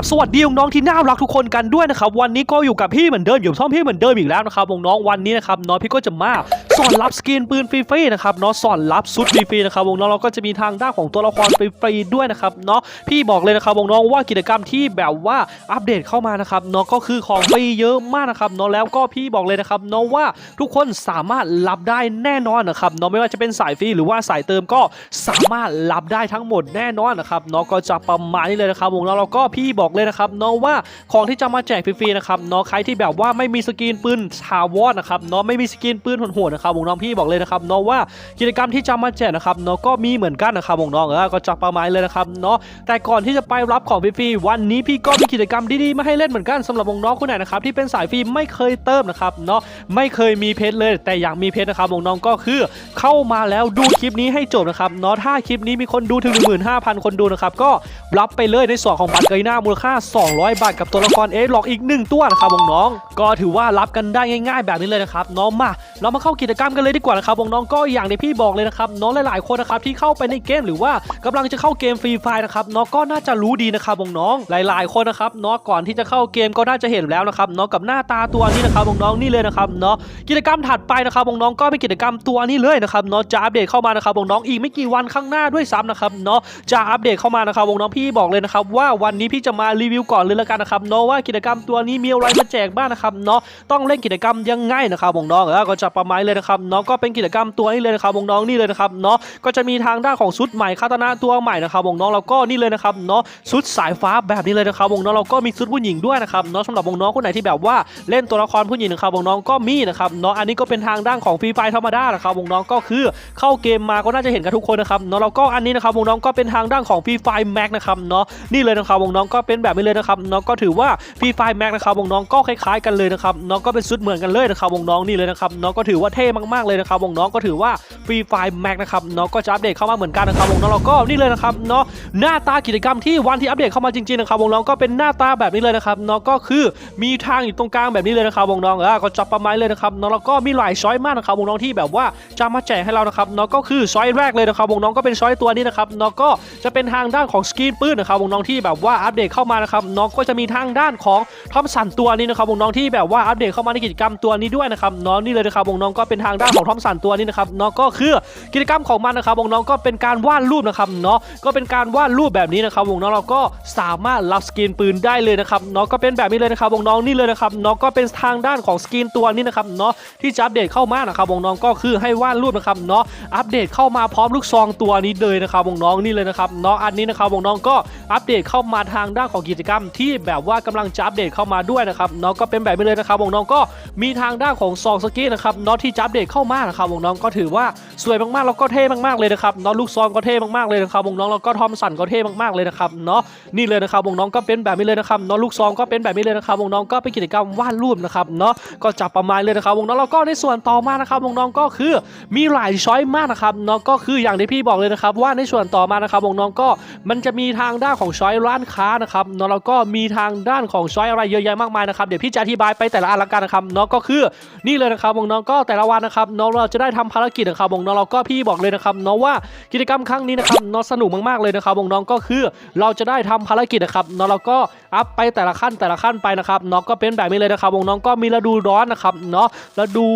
บสวัสดีน้องที่น่ารักทุกคนกันด้วยนะครับวันนี้ก็อยู่กับพี่เหมือนเดิมอยู่ช่องพี่เหมือนเดิมอีกแล้วนะครับน้องวันนี้นะครับน้องพี่ก็จะมา สอนรับสกินปืนฟรีๆนะครับเนาะสอนรับซุดฟรีๆนะครับวงน้องเราก็จะมีทางด้านของตัวละครฟรีๆด้วยนะครับเนาะพี่บอกเลยนะครับวงน้องว่ากิจกรรมที่แบบว่าอัปเดตเข้ามานะครับเนาะก็คือของฟรีเยอะมากนะครับเนาะแล้วก็พี่บอกเลยนะครับเนาะว่าทุกคนสามารถรับได้แน่นอนนะครับเนาะไม่ว่าจะเป็นสายฟรีหรือว่าสายเติมก็สามารถรับได้ทั้งหมดแน่นอนนะครับเนาะก็จะประมาณนี้เลยนะครับวงน้องเราก็พี่บอกเลยนะครับเนาะว่าของที่จะมาแจกฟรีๆนะครับเนาะใครที่แบบว่าไม่มีสกินปืนชาวอดนะครับเนาะไม่มีสกินปืนโหดๆนะครับวงน้องพี่บอกเลยนะครับเนาะว่ากิจกรรมที่จะมาแจกนะครับเนาะก็มีเหมือนกันนะครับวงน้องเออก็จะประมาณเลยนะครับเนาะแต่ก่อนที่จะไปรับของฟรีๆวันนี้พี่ก็มีกิจกรรมดีๆมาให้เล่นเหมือนกันสำหรับวงน้องคนไหนนะครับที่เป็นสายฟรีไม่เคยเติมนะครับเนาะไม่เคยมีเพชรเลย แต่อยากมีเพชรนะครับวงน้องก็คือเข้ามาแล้วดูคลิปนี้ให้จบนะครับเนาะถ้าคลิปนี้มีคนดูถึง 15,000 คนดูนะครับก็รับไปเลยในส่วนของบัตรเกยหน้ามูลค่า 200 บาทกับตัวละครเอฟหลอกอีก 1 ตัวนะครับวงน้อง ก็ถือว่ารับกันได้ง่าย ๆ แบบนี้เลยนะครับน้องมาเรามาเข้ากิจกรรมกันเลยดีกว่านะครับวงน้องก็อย่างที่พี่บอกเลยนะครับน้องหลายๆคนนะครับที่เข้าไปในเกมหรือว่ากำลังจะเข้าเกมฟรีไฟนะครับน้องก็น่าจะรู้ดีนะครับวงน้องหลาย ๆ คนนะครับเนาะก่อนที่จะเข้าเกมก็น่าจะเห็นแล้วนะครับเนาะกับหน้าตาตัวนี้นะครับวงน้องนี่เลยนะครับเนาะกิจกรรมถัดไปนะครับวงน้องก็เป็นกิจกรรมตัวนี้เลยนะครับเนาะจะอัปเดตเข้ามานะครับวงน้องอีกไม่กี่วันข้างหน้าด้วยซ้ำนะครับเนาะจะอัปเดตเข้ามานะครับวงน้องพี่บอกเลยนะครับว่าวันนี้พี่จะมารีวิวก่อนเลยละกันนะครับเนาะว่ากิจกรรมตัวนี้มีอะไรมาแจกบ้างนะครับเนาะต้องเล่นกิจกรรมยังไงนะครับวงน้องเออก็จะประมาณเลยนะครับเนาะก็เป็นกิจกรรมตัวนี้เลยนะครับวงน้องนี่เลยนะครับเนาะก็จะมีทางด้านของชุดใหม่คาตานะตัวใหม่นะครับวงน้องแล้วก็นี่เลยนะครับเนาะชุดสายฟ้าแบบนี้เลยนะครับวงน้องเราก็มีชุดผู้หญิงด้วยนะครับเนาะสำหรับวงน้องคนไหนที่แบบว่าเล่นตัวละครผู้หญิงนะครับวงน้องก็มีนะครับเนาะอันนี้ก็เป็นทางด้านของฟรีไฟธรรมดานะครับวงน้องก็คือเข้าเกมมาก็น่าจะเห็นกันทุกคนนะครับเนาะแล้วก็อันนี้นะครับวงน้องก็เป็นทางด้านของฟรีไฟแม็กนะครับเนาะนี่เลยนะครับวงน้องก็เป็นแบบนี้เลยนะครับเนาะก็ถือว่าฟรีไฟแม็กนะครับวงน้องก็คล้ายๆกันเลยนะครับเนาะก็เป็นชุดเหมือนกันเลยนะครับวงน้องนี่เลยนะครับเนาะก็ถือว่าเท่มากๆเลยนะครับวงน้องก็ถือว่าฟรีไฟแม็กนะครับเนาะก็จะอัปเดตเข้ามาเหมือนกันนะครับวงน้องเราก็นี่เลยนะครับเนาะหน้าตากิจกรรมที่วันที่อัปเดตเข้ามาจริงๆนะครับวงน้องก็เป็นหน้าตาแบบนี้เลยนะครับเนาะก็คือมีทางอยู่ตรงกลางแบบนี้เลยนะครับวงน้องเออก็จับประมาณเลยนะครับเนาะแล้วก็มีหลายช้อยมากนะครับวงน้องที่แบบว่าจะมาแจกให้เรานะครับเนาะก็คือช้อยแรกเลยนะครับวงน้องก็เป็นช้อยตัวนี้นะครับเนาะก็จะเป็นทางด้านของสกรีนปืนนะครับวงน้องที่แบบว่าอัปเดตเข้ามานะครับเนาะก็จะมีทางด้านของทอมสันตัวนี้นะครับวงน้องที่แบบว่าอัปเดตเข้ามาในกิจกรรมตัวนี้ด้วยนะครับเนาะนี่เลยนะครับวงน้องก็เป็นทางด้านของทอมสันตัวนี้นะครับเนาะก็คือกิจกรรมของมันนะครับวงน้องก็เป็นการวาดรูปนะครับเนาะก็เป็นการวาดรูปแบบนี้นะครับวงน้องเราก็สามารถรับสกรีนปืนได้เลยนะครับเนาะก็เป็นแบบนี้เลยนะครับวงน้องนี่เลยนะครับเนาะก็เป็นทางด้านของสกรีนตัวนี้นะครับเนาะที่จะอัปเดตเข้ามานะครับวงน้องก็คือให้วาดรูปนะครับเนาะอัปเดตเข้ามาพร้อมลูกซองตัวนี้เลยนะครับวงน้องนี่เลยนะครับเนาะอันนี้นะครับวงน้องก็อัปเดตเข้ามาทางด้านของกิจกรรม ที่แบบว่ากำลังจะอัปเดตเข้ามาด้วยนะครับเนาะก็เป็นแบบนี้เลยนะครับวงน้องก็มีทางด้านของซองสกรีนนะครับเนาะที่จะปเดตเข้ามานะครับวงน้องก็ถือว่าสวยมากๆแล้วก็เท่มากๆเลยนะครับเนาะลูกซองก็เท่มากๆเลยนะครับวงน้องแล้วก็ทอมสันก็เท่มากๆเลยนะครับเนาะนี่เลยนะครับวงน้องก็เป็นแบบนี้เลยนะครับเนาะลูกซองก็เป็นแบบนี้เลยนะครับวงน้องก็เป็นกิจกรรมวาดรูปนะครับเนาะก็จับประมาณเลยนะครับวงน้องแล้วก็ในส่วนต่อมานะครับวงน้องก็คือมีหลายช้อยมากนะครับเนาะก็คืออย่างที่พี่บอกเลยนะครับว่าในส่วนต่อมานะครับวงน้องก็มันจะมีทางด้านของช้อยร้านค้านะครับเนาะแล้วก็มีทางด้านของช้อยอะไรเยอะแยะมากมายนะครับเดี๋ยวพี่จะอธิบายไปแต่ละอันละกันนะครับเนาะก็คือนี่เลยนะครับวงน้องก็แต่ละวันนะครับเนาะเราจะได้ทำภารกิจนะครับวงน้องเราก็พี่บอกเลยนะครับเนาะว่ากิจกรรมครั้งนี้นะครับเนาะสนุกมากๆเลยนะครับวงน้องก็คือเราจะได้ทำภารกิจนะครับเนาะเราก็อัพไปแต่ละขั้นแต่ละขั้นไปนะครับเนาะก็เป็นแบบนี้เลยนะครับวงน้องก็มีฤดูร้อนนะครับเนาะฤดู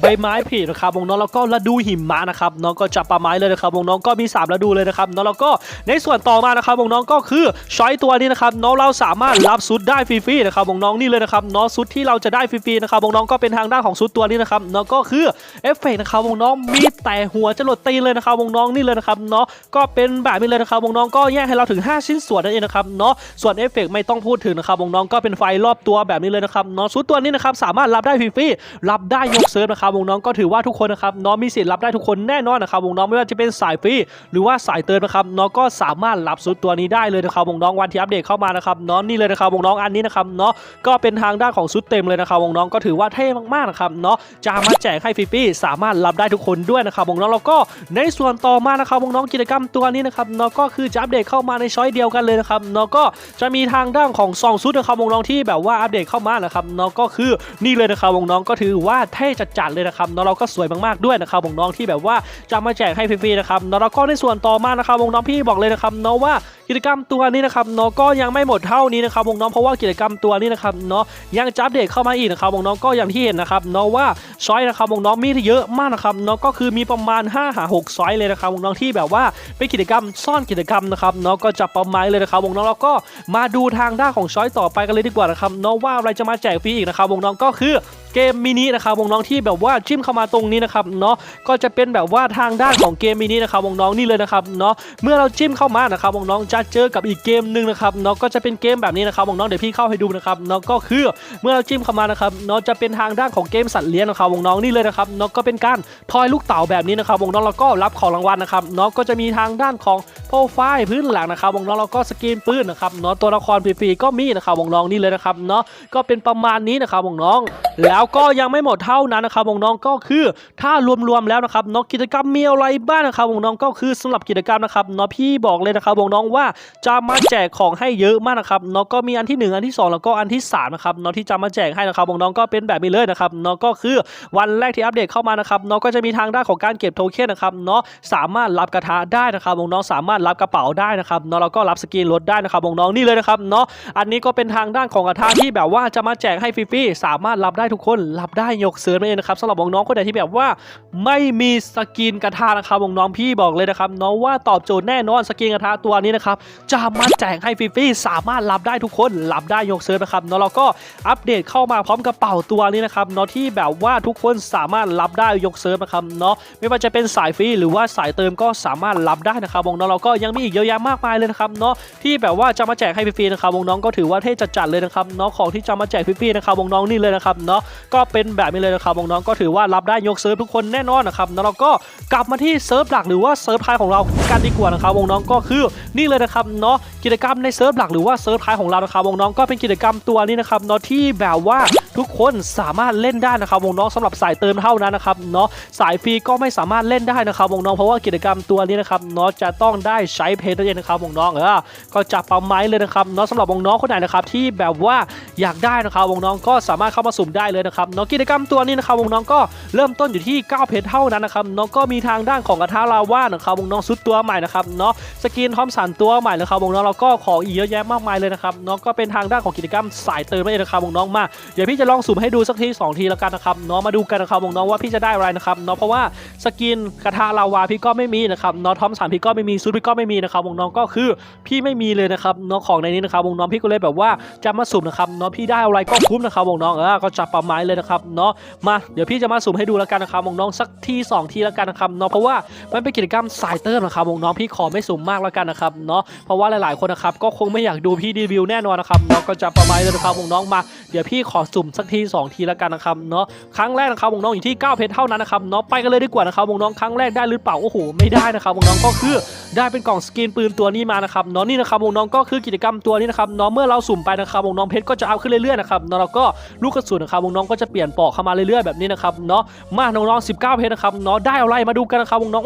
ใบไม้ผลินะครับวงน้องแล้วก็ฤดูหิมะนะครับเนาะก็จับปลาไม้เลยนะครับวงน้องก็มี3ฤดูเลยนะครับเนาะแล้วก็ในส่วนต่อมานะครับวงน้องก็คือช้อยตัวนี้นะครับเนาะเราสามารถรับซุดได้ฟรีๆนะครับวงน้องนี่เลยนะครับเนาะซุดที่เราจะได้ฟรีๆนะครับวงน้องก็เป็นทางด้านของซุดตัวนี้นะครับเนาะก็คือเอฟเฟกต์นะครับวงน้องมีแต่หัวจะหลดตีเลยนะครับวงน้องนี่เลยนะครับเนาะก็เป็นแบบนี้เลยนะครับวงน้องก็แยกให้เราถึง 5 ชิ้นส่วนนั่นเองนะครับเนาะส่วนเอฟเฟกต์ไม่ต้องพูดถึงนะครับวงน้องก็เป็นไฟรอบตัวแบบนี้เลยนะครับเนาะซุดตัวนี้นะครับสามารถรับได้ฟรีๆรับได้ยกเซิร์ฟนะครับวงน้องก็ถือว่าทุกคนนะครับเนาะมีสิทธิ์รับได้ทุกคนแน่นอนนะครับวงน้องไม่ว่าจะเป็นสายฟรีหรือว่าสายเติมนนะครับเนาะก็สามารถรับซุดตัวนี้ได้เลยนะครับวงน้องวันที่อัปเดตเข้ามานะครับเนาะนี่เลยนะครับวงน้องอันนี้นะครับเนาะก็เป็นทางด้านของซุดเต็มเลยนะครับวงน้องก็ถือว่าเท่มากๆนะครับเนาะจะมาแจกให้ฟรีๆสามารถรับได้ทุกคนด้วยนะครับวงน้องแล้วก็ในส่วนต่อมานะครับวงน้องกิจกรรมตัวนี้นะครับเนาะก็คือจะอัปเดตเข้ามาในช้อยเดียวกันเลยนะครับเนาะก็จะมีทางด้านของซองซุดนะครับวงน้องที่แบบว่าอัปเดตเข้ามานะครับเนาะก็คือนี่เลยนะครับวงน้องก็ถือว่าเท่จัดๆเลยนะครับเนาะเราก็สวยมากๆด้วยนะครับวงน้องที่แบบว่าจะมาแจกให้ฟรีๆนะครับเนาะแล้วก็ในส่วนต่อมานะครับวงน้องพี่บอกเลยนะครับเนาะว่า กิจกรรมตัวนี้นะครับเนาะก็ยังไม่หมดเท่านี้นะครับวงน้องเพราะว่ากิจกรรมตัวนี้นะครับเนาะยังจะอัปเดตเข้ามาอีกนะครับวงน้องก็อย่างที่เห็นนะครับเนาะว่าช้อยนะครับวงน้องมีเยอะมากนะครับเนาะก็คือมีประมาณ 5 หา6ช้อยเลยนะครับวงน้องที่แบบว่าเป็นกิจกรรมซ่อนกิจกรรมนะครับเนาะก็จะประมาณเลยนะครับวงน้องแล้วก็มาดูทางด้านของช้อยต่อไปกันเลยดีกว่านะครับเนาะว่าอะไรจะมาแจกฟรีอีกนะครับวงน้องก็คือ เกมมินินะครับวงน้องที่แบบว่าจิ้มเข้ามาตรงนี้นะครับเนาะก็จะเป็นแบบว่าทางด้านของเกมมินินะครับวงน้องนี่เลยนะครับเนาะเมื่อเราจิ้มเข้ามานะครับวงน้องจะเจอกับอีกเกมหนึ่งนะครับเนาะก็จะเป็นเกมแบบนี้นะครับวงน้องเดี๋ยวพี่เข้าให้ดูนะครับเนาะก็คือเมื่อเราจิ้มเข้ามานะครับเนาะจะเป็นทางด้านของเกมสัตว์เลี้ยงนะครับวงน้องนี่เลยนะครับเนาะก็เป็นการทอยลูกเต๋าแบบนี้นะครับวงน้องแล้วก็รับของรางวัลนะครับเนาะก็จะมีทางด้านของโปรไฟล์พื้นหลังนะครับวงน้องแล้วก็สกรีนปืนนะครับเนาะตัวละครฟรีๆก็มีนะครับวงน้องนี่เลยนะครับเนาะก็เป็นประมาณนี้นะครับวงน้องแล้วแล้วก็ยังไม่หมดเท่านั้นนะครับวงน้องก็คือถ้ารวมๆแล้วนะครับเนาะกิจกรรมมีอะไรบ้างนะครับวงน้องก็คือสำหรับกิจกรรมนะครับเนาะพี่บอกเลยนะครับวงน้องว่าจะมาแจกของให้เยอะมากนะครับเนาะก็มีอันที่หนึ่งอันที่สองแล้วก็อันที่สามนะครับเนาะที่จะมาแจกให้นะครับวงน้องก็เป็นแบบนี้เลยนะครับเนาะก็คือวันแรกที่อัปเดตเข้ามานะครับเนาะก็จะมีทางด้านของการเก็บโทเค็นนะครับเนาะสามารถรับกระทะได้นะครับวงน้องสามารถรับกระเป๋าได้นะครับเนาะแล้วก็รับสกินรถได้นะครับวงน้องนี่เลยนะครับเนาะอันนี้ก็เป็นทางด้านของกระทะที่แบบว่าจะมาแจกให้ฟรีๆสามารถรับได้ทุกคนรับได้ยกเซิร์ฟนั่นเองนะครับสำหรับน้องๆคนไหนที่แบบว่า ไม่มีสกินกระทะนะครับน้องๆพี่บอกเลยนะครับเนาะว่าตอบโจทย์แน่นอนสกินกระทะตัวนี้นะครับจะมาแจกให้ฟรีๆสามารถรับได้ทุกคนรับได้ยกเซิร์ฟนะครับเนาะเราก็อัปเดตเข้ามาพร้อมกระเป๋าตัวนี้นะครับเนาะที่แบบว่าทุกคนสามารถรับได้ยกเซิร์ฟนะครับเนาะไม่ว่าจะเป็นสายฟรีหรือว่าสายเติมก็สามารถรับได้นะครับวงน้องเราก็ยังมีอีกเยอะแยะมากมายเลยนะครับเนาะที่แบบว่าจะมาแจกให้ฟรีๆนะครับวงน้องก็ถือว่าเท่จัดๆเลยนะครับเนาะของที่จะมาแจกฟรีๆนะครับวงน้องนี่เลยนะครับเนาะก็เป็นแบบนี้เลยนะครับวงน้องก็ถือว่ารับได้ยกเซิร์ฟทุกคนแน่นอนนะครับแล้วเราก็กลับมาที่เซิร์ฟหลักหรือว่าเซิร์ฟไทายของเรากันดีกว่านะครับวงน้องก็คือนี่เลยนะครับเนาะกิจกรรมในเซิร์ฟหลักหรือว่าเซิร์ฟไทายของเรานะครับวงน้องก็เป็นกิจกรรมตัวนี้นะครับเนาะที่แบบว่าทุกคนสามารถเล่นได้นะครับวงน้องสำหรับสายเติมเท่านั้นนะครับเนาะสายฟรีก็ไม่สามารถเล่นได้นะครับวงน้องเพราะว่ากิจกรรมตัวนี้นะครับเนาะจะต้องได้ใช้เพจนั่นเองนะครับวงน้องเออก็จับปลาไม้เลยนะครับเนาะสำหรับวงน้องคนไหนนะครับที่แบบว่าอยากได้นะครับวงน้องก็สามารถเข้ามาสุ่มได้เลยนะครับเนาะกิจกรรมตัวนี้นะครับวงน้องก็เริ่มต้นอยู่ที่9เพชรเท่านั้นนะครับเนาะก็มีทางด้านของกระทะลาว่านะครับวงน้องซุดตัวใหม่นะครับเนาะสกินทอมสันตัวใหม่นะครับวงน้องเราก็ของอีกเยอะแยะมากมายเลยนะครับเนาะก็เป็นทางด้านของกิจกรรมสายเติมนั่นเองนะครับวงน้องมาเดี๋ยวพี่จะลองสุ่มให้ดูสักทีสองทีแล้วกันนะครับเนาะมาดูกันนะครับวงน้องว่าพี่จะได้อะไรนะครับเนาะเพราะว่าสกินกระทะลาวาพี่ก็ไม่มีนะครับเนาะทอมสันพี่ก็ไม่มีซุดพี่ก็ไม่มีนะครับวงน้องก็คือพี่ไม่มีเลยนะครับเนาะของในนี้นะครับวงน้องพี่ก็เลยแบบว่าจะมาสุ่มนะครับเนาะพี่ได้อะไรก็คุ้มนะครับวงน้องเออก็จับประมาณเลยนะครับเนาะมาเดี๋ยวพี่จะมาสุ่มให้ดูแล้วกันนะครับวงน้องสักทีสองทีแล้วกันนะครับเนาะเพราะว่ามันเป็นกิจกรรมสายเติมนะครับวงน้องพี่ขอไม่สุ่มมากแล้วกันนะครับเนาะเพราะว่าหลายๆคนนะครับก็คงไม่อยากดูพี่รีวิวแน่นอนนะครับเนาะก็จะประมาณเลยนะครับวงน้องมาเดี๋ยวพี่ขอสุ่มสักทีสองทีแล้วกันนะครับเนาะครั้งแรกนะครับวงน้องอยู่ที่9เพชรเท่านั้นนะครับเนาะไปกันเลยดีกว่านะครับวงน้องครั้งแรกได้หรือเปล่าโอ้โหไม่ได้นะครับวงน้องก็คือ ได้เป็นกล่องสกรีนปืนตัวนี้มานะครับเนาะนี่นะครับวงน้องก็คือกิจกรรมตัวนี้นะครับเนาะเมื่อเราสุ่มไปนะครับวงน้องเพชรก็จะเอาขึ้นเรื่อยๆนะครับเนาะแล้วก็ลูกกระสุนนะครับวงน้องก็จะเปลี่ยนปอกเข้ามาเรื่อยๆแบบนี้นะครับเนาะมาน้องๆ19 เพชรนะครับเนาะได้อะไรมาดูกันนะครับวงน้อง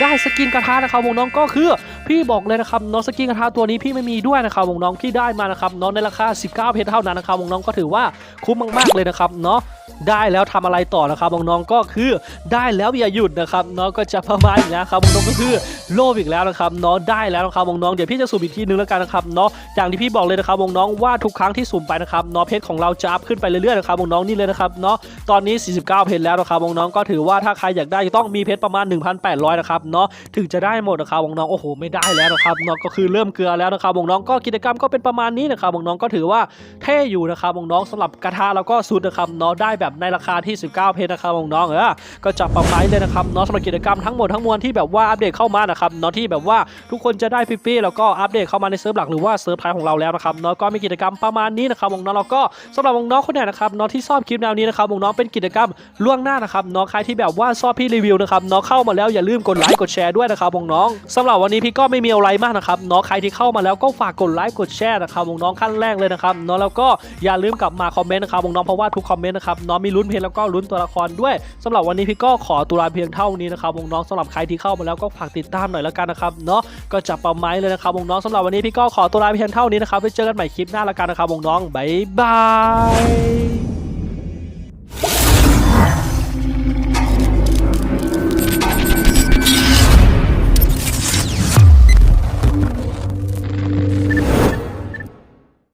ได้สกินกระทะนะครับวงน้องก็คือพี่บอกเลยนะครับเนาะสกินกระทะตัวนี้พี่ไม่มีด้วยนะครับวงน้องที่ได้มานะครับเนาะในราคา 19 เพชรเท่านั้นนะครับวงน้องก็ถือว่าคุ้มมากๆเลยนะครับเนาะ ได้แล้วทำอะไรต่อนะครับน้องๆก็คือได้แล้วอย่าหยุดนะครับน้องก็จะประมาณอย่างนี้ครับน้องก็คือโลภอีกแล้วนะครับน้องได้แล้วนะครับน้องเดี๋ยวพี่จะสุ่มอีกทีนึงแล้วกันนะครับเนาะอย่างที่พี่บอกเลยนะครับน้องว่าทุกครั้งที่สุ่มไปนะครับเนาะเพชรของเราจะอัพขึ้นไปเรื่อยๆนะครับน้องนี่เลยนะครับเนาะตอนนี้ 49 เพชรแล้วนะครับน้องก็ถือว่าถ้าใครอยากได้จะต้องมีเพชรประมาณ 1,800นะครับเนาะถึงจะได้หมดนะครับน้องโอ้โหไม่ได้แล้วนะครับน้องก็คือเริ่มเกลือแล้วนะครับน้องก็กิจกรรมก็เป็นประมาณนี้นะครับน้องก็ถือว่าเท่อยู่นะครับน้องสำหรับกระทะแล้วก็ซูดนะครับเนาะได้แบบในราคาที่ 19 เพชรนะครับน้องเออก็จับประมาณเลยนะครับเนาะสำหรับกิจกรรมทั้งหมดทั้งมวลที่แบบว่าอัปเดตเข้ามานะครับเนาะที่แบบว่าทุกคนจะได้ฟรีๆแล้วก็อัปเดตเข้ามาในเซิร์ฟหลักหรือว่าเซิร์ฟไทยของเราแล้วนะครับเนาะก็มีกิจกรรมประมาณนี้นะครับน้องแล้วก็สำหรับน้องคนไหนนะครับเนาะที่ชอบคลิปแนวนี้นะครับน้องเป็นกิจกรรมล่วงหน้านะครับเนาะใครที่แบบว่าชอบพี่รีวิวนะครับเนาะเข้ามาแล้วอย่าลืมกดไลค์กดแชร์ด้วยนะครับน้องสำหรับวันนี้พี่ก็ไม่มีอะไรมากนะครับเนาะใครที่เข้ามาแล้วก็ฝากกดไลค์กดแชร์นะครับน้องขั้นแรกเลยนะครับเนาะแล้วก็อย่าลืมกลับมาคอมเมนต์นะครับน้องเพราะว่าทุกคอมเมนต์นะครับเนาะมีลุ้นเพลงแล้วก็ลุ้นตัวละครด้วยสำหรับวันนี้พี่ก็ขอตัวลาเพียงเท่านี้นะครับวงน้องๆสำหรับใครที่เข้ามาแล้วก็ฝากติดตามหน่อยแล้วกันนะครับเนาะก็จับประไม้เลยนะครับวงน้องๆสำหรับวันนี้พี่ก็ขอตัวลาเพียงเท่านี้นะครับไปเจอกันใหม่คลิปหน้าแล้วกันนะครับวงน้องบายบาย